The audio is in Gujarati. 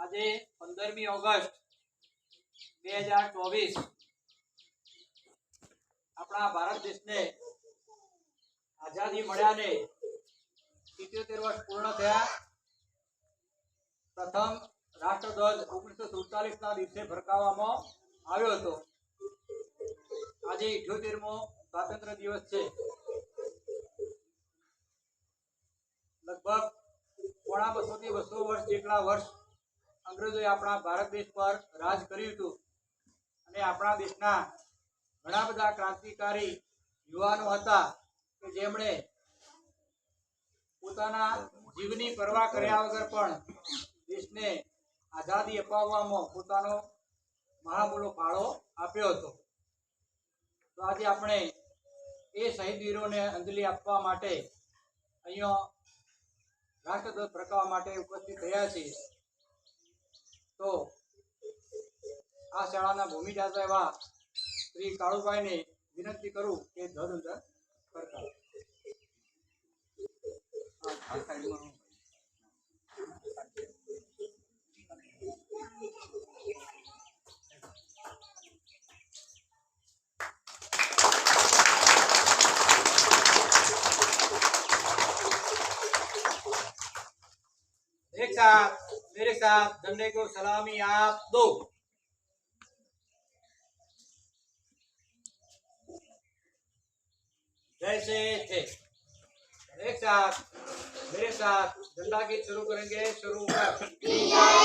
આજે પંદરમી ઓગસ્ટ બે હજાર ચોવીસ આપણા ભારત દેશને આઝાદી મળ્યાને સિત્યોતેર વર્ષ પૂર્ણ થયા. પ્રથમ રાષ્ટ્રધ્વજ ઓગણીસો સુડતાલીસ ના દિવસે ફરકાવવામાં આવ્યો હતો. આજે ઇઠ્યોતેરમો સ્વાતંત્ર્ય દિવસ છે. લગભગ પોણા બસો થી બસો વર્ષ જેટલા વર્ષ અંગ્રેજોએ આપણા ભારત દેશ પર રાજ કર્યું હતું. અને આપણા દેશના ઘણા બધા ક્રાંતિકારી યુવાનો હતા કે જેમણે પોતાના જીવની પરવા કર્યા વગર પણ દેશને આઝાદી અપાવવામાં પોતાનો મહામૂલો ફાળો આપ્યો હતો. તો આજે આપણે એ શહીદ વીરોને અંજલિ આપવા માટે અહીંયા રાષ્ટ્રધ્વજ ફરકાવવા માટે ઉપસ્થિત થયા છીએ. તો આ શાળાના ભૂમિદાસ એવા શ્રી કાળુભાઈને વિનંતી કરું કે ધડ કરતા એક સાથ मेरे साथ धंधे को सलामी आप दो। जैसे थे। एक साथ, मेरे साथ धंधा की शुरू करेंगे, शुरू कर।